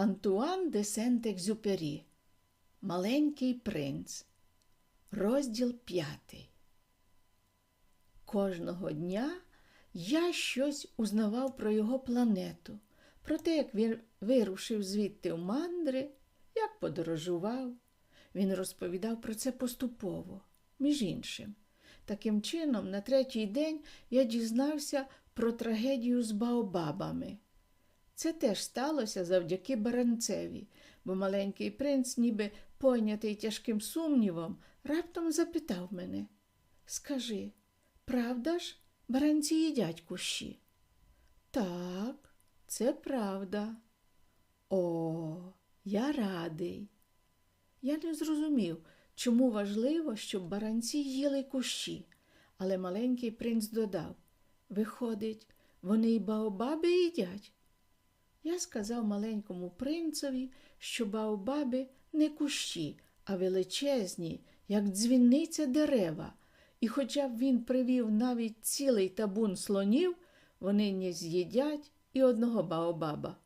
Антуан де Сент-Екзюпері Маленький принц. Розділ п'ятий. Кожного дня я щось узнавав про його планету, про те, як він вирушив звідти в мандри, як подорожував. Він розповідав про це поступово, між іншим. Таким чином, на третій день я дізнався про трагедію з Баобабами. Це теж сталося завдяки баранцеві, бо маленький принц, ніби пойнятий тяжким сумнівом, раптом запитав мене Скажи, правда ж, баранці їдять кущі? Так, це правда. О, я радий. Я не зрозумів, чому важливо, щоб баранці їли кущі, але маленький принц додав Виходить, вони й баобаби їдять. Я сказав маленькому принцові, що баобаби не кущі, а величезні, як дзвінниця дерева, і хоча б він привів навіть цілий табун слонів, вони не з'їдять і одного баобаба.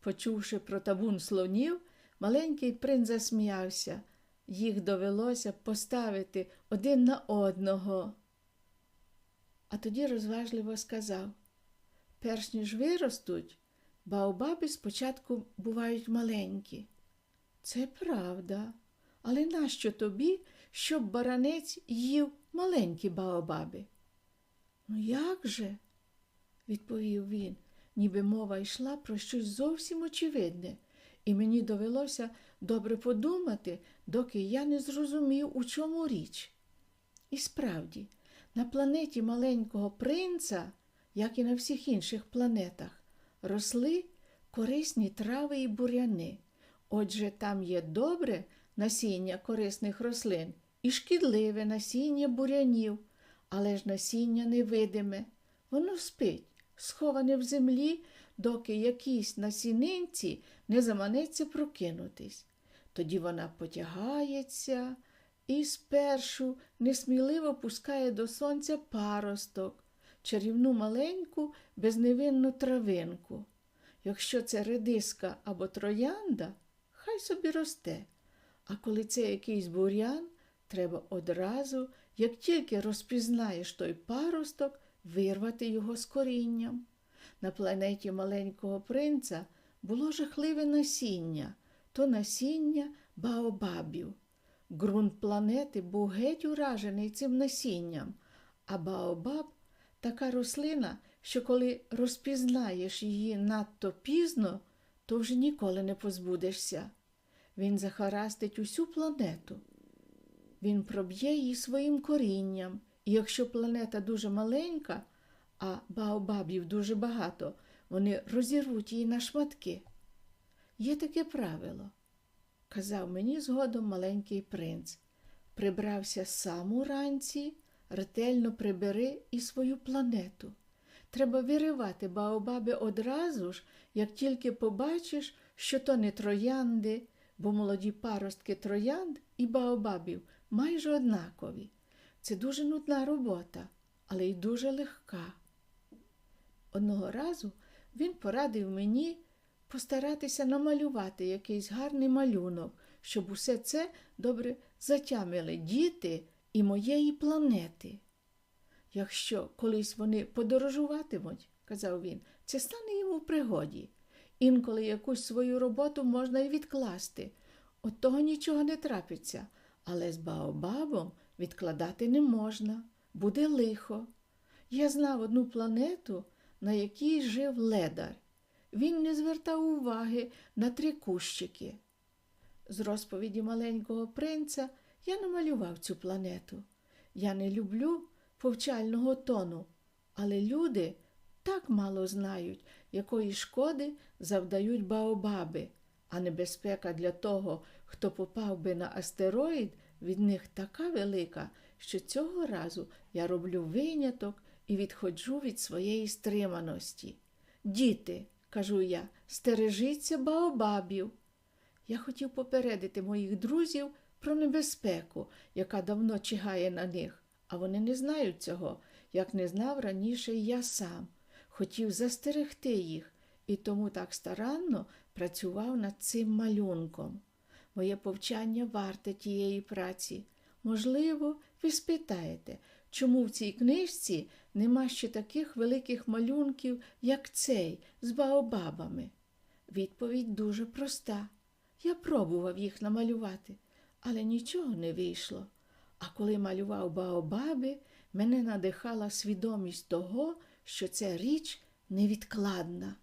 Почувши про табун слонів, маленький принц засміявся. Їх довелося поставити один на одного. А тоді розважливо сказав перш ніж виростуть, Баобаби спочатку бувають маленькі. Це правда. Але нащо тобі, щоб баранець їв маленькі баобаби? Ну, як же? відповів він, ніби мова йшла про щось зовсім очевидне, і мені довелося добре подумати, доки я не зрозумів, у чому річ. І справді, на планеті маленького принца, як і на всіх інших планетах, росли корисні трави і буряни. Отже, там є добре насіння корисних рослин і шкідливе насіння бурянів, але ж насіння невидиме. Воно спить, сховане в землі, доки якійсь насінинці не заманеться прокинутись. Тоді вона потягається і спершу несміливо пускає до сонця паросток, чарівну маленьку безневинну травинку. Якщо це редиска або троянда, хай собі росте. А коли це якийсь бур'ян, треба одразу, як тільки розпізнаєш той паросток, вирвати його з корінням. На планеті маленького принца було жахливе насіння, то насіння баобабів. Ґрунт планети був геть уражений цим насінням, а баобаб така рослина, що коли розпізнаєш її надто пізно, то вже ніколи не позбудешся. Він захарастить усю планету. Він проб'є її своїм корінням, і якщо планета дуже маленька, а баобабів дуже багато, вони розірвуть її на шматки. Є таке правило, казав мені згодом маленький принц. Прибрався сам уранці, ретельно прибери і свою планету. Треба виривати баобаби одразу ж, як тільки побачиш, що то не троянди, бо молоді паростки троянд і баобабів майже однакові. Це дуже нудна робота, але й дуже легка. Одного разу він порадив мені постаратися намалювати якийсь гарний малюнок, щоб усе це добре затямили діти і моєї планети. Якщо колись вони подорожуватимуть, казав він, це стане йому в пригоді. Інколи якусь свою роботу можна й відкласти. От того нічого не трапиться, але з Баобабом відкладати не можна, буде лихо. Я знав одну планету, на якій жив ледар. Він не звертав уваги на три кущики. З розповіді маленького принца я намалював цю планету. Я не люблю повчального тону, але люди так мало знають, якої шкоди завдають баобаби, а небезпека для того, хто попав би на астероїд, від них така велика, що цього разу я роблю виняток і відходжу від своєї стриманості. Діти, кажу я, стережіться баобабів. Я хотів попередити моїх друзів про небезпеку, яка давно чигає на них, а вони не знають цього, як не знав раніше і я сам. Хотів застерегти їх, і тому так старанно працював над цим малюнком. Моє повчання варте тієї праці. Можливо, ви спитаєте, чому в цій книжці нема ще таких великих малюнків, як цей, з баобабами? Відповідь дуже проста. Я пробував їх намалювати, але нічого не вийшло. А коли малював баобаби, мене надихала свідомість того, що ця річ невідкладна.